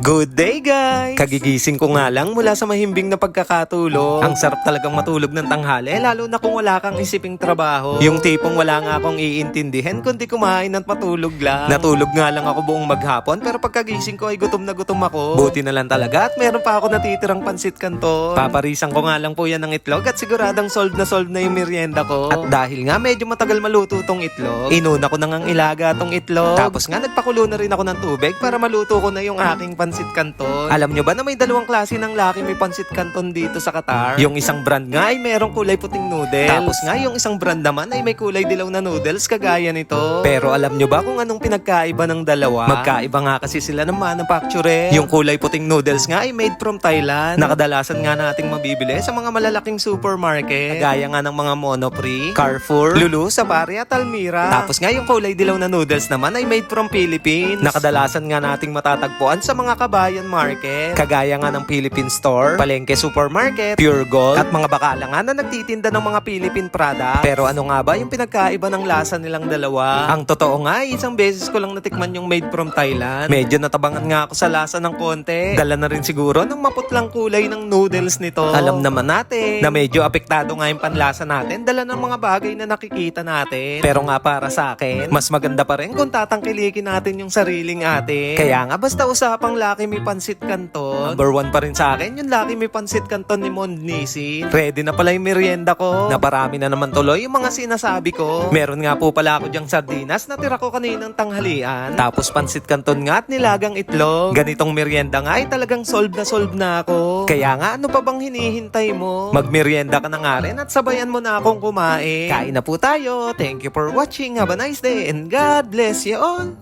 Good day guys! Kagigising ko nga lang mula sa mahimbing na pagkakatulog. Ang sarap talagang matulog ng tanghali, lalo na kung wala kang isiping trabaho. Yung tipong wala nga akong iintindihan kundi kumain at matulog lang. Natulog nga lang ako buong maghapon pero pagkagising ko ay gutom na gutom ako. Buti na lang talaga at meron pa ako natitirang pansit kanton. Paparisan ko nga lang po yan ng itlog at siguradang solve na solve na yung merienda ko. At dahil nga medyo matagal maluto tong itlog, inuna ko na ngang ilaga tong itlog. Tapos nga nagpakulo na rin ako ng tubig para maluto ko na yung aking pansit canton. Alam nyo ba na may dalawang klase ng laki may pansit canton dito sa Qatar? Yung isang brand nga ay merong kulay puting noodles. Tapos nga yung isang brand naman ay may kulay dilaw na noodles kagaya nito. Pero alam nyo ba kung anong pinagkaiba ng dalawa? Magkaiba nga kasi sila ng manufacturer. Yung kulay puting noodles nga ay made from Thailand. Nakadalasan nga nating mabibili sa mga malalaking supermarket. Kagaya nga ng mga Monoprix, Carrefour, Lulu, Safari at Almira. Tapos nga yung kulay dilaw na noodles naman ay made from Philippines. Nakadalasan nga nating matatagpuan sa mga kabayan market. Kagaya nga ng Philippine Store, Palengke Supermarket, Pure Gold, at mga bakala nga na nagtitinda ng mga Philippine product. Pero ano nga ba yung pinagkaiba ng lasa nilang dalawa? Ang totoo nga, isang beses ko lang natikman yung made from Thailand. Medyo natabangan nga ako sa lasa ng konti. Dala na rin siguro ng maputlang kulay ng noodles nito. Alam naman natin na medyo apektado nga yung panlasa natin. Dala ng mga bagay na nakikita natin. Pero nga para sa akin, mas maganda pa rin kung tatangkilikin natin yung sariling atin. Kaya nga basta usapang Lucky Me Pansit Canton. Number one pa rin sa akin yung Lucky Me Pansit Canton ni Mon Nisin. Ready na pala yung merienda ko. Naparami na naman tuloy yung mga sinasabi ko. Meron nga po pala ako diyang sardinas na tira ko kaninang tanghalian. Tapos pansit canton nga at nilagang itlog. Ganitong merienda nga ay talagang solve na solve na ako. Kaya nga ano pa bang hinihintay mo? Magmerienda ka na nga rin at sabayan mo na akong kumain. Kain na po tayo. Thank you for watching. Have a nice day and God bless you all.